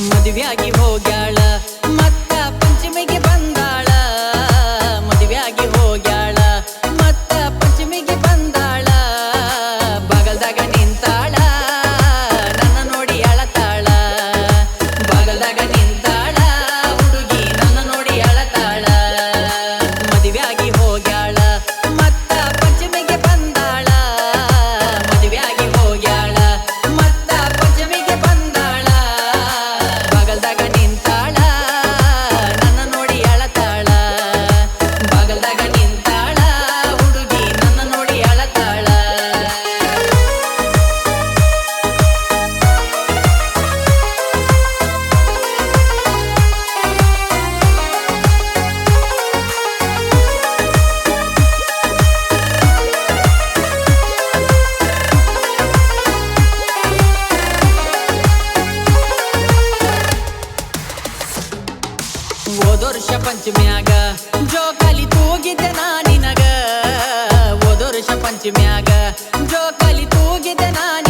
ಮದುವೆಯಾಗಿ ಹೋಗ್ಯಾಳ. ಮತ್ತ ಪಂಚಮಿಗೆ ಓದೋರ್ಷ ಪಂಚಮ್ಯಾಗ. ಜೋಕಾಲಿ ತೂಗಿದ್ದೆ ನಾನಿನಗ ಓದೋರ್ಷ ಪಂಚಮ್ಯಾಗ. ಜೋಕಾಲಿ ತೂಗಿದ್ದೆ ನಾ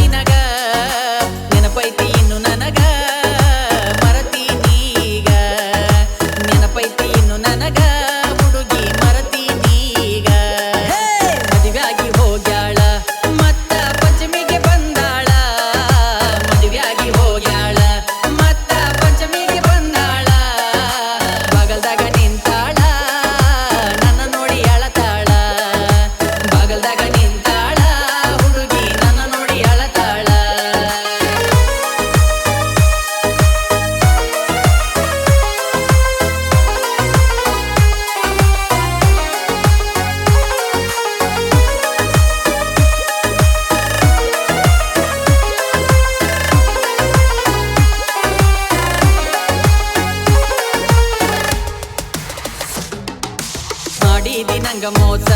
ಮಾಡಿದಿ ನಂಗ ಮೋಸ.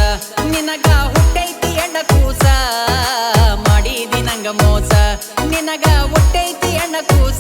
ನಿನಗ ಹುಟ್ಟೈತಿ ಎಣ್ಣ ಕೂಸ. ಮಾಡಿದಿ ನಂಗ ಮೋಸ. ನಿನಗ ಹುಟ್ಟೈತಿ ಎಣ್ಣ ಕೂಸ.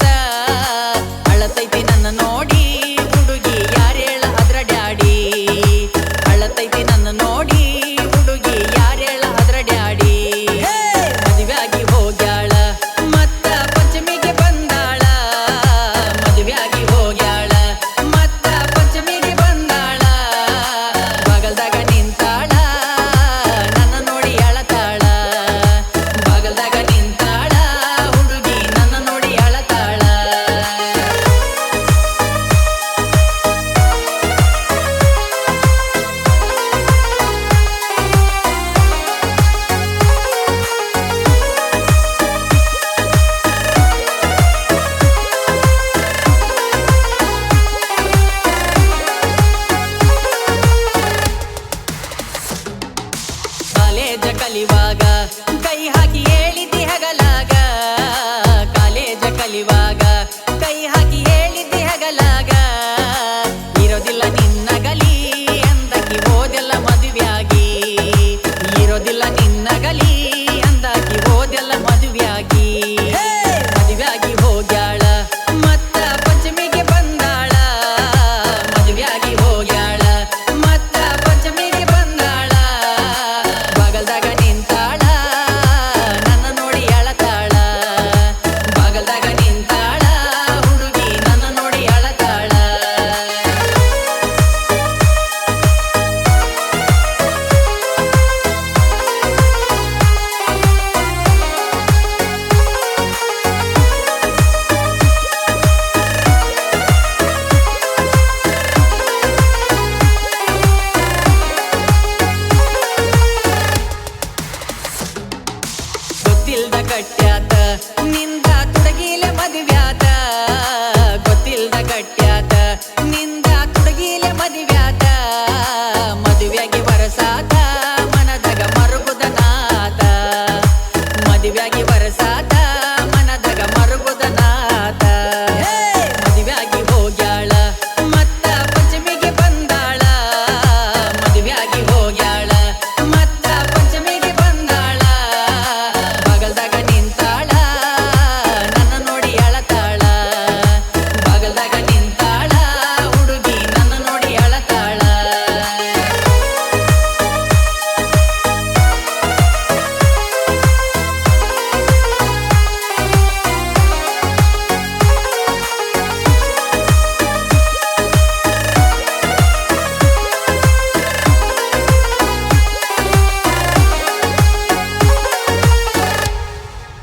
ಕಲಿವಾಗ ಕೈ ಹಾಕಿ ಗೊತ್ತಿಲ್ದ ಕಟ್ಯಾತ ನಿಂದ ತೊಡಗಿಲೆ ಮದುವ್ಯಾತ. ಗೊತ್ತಿಲ್ದ ಕಟ್ಯಾತ ನಿಂದ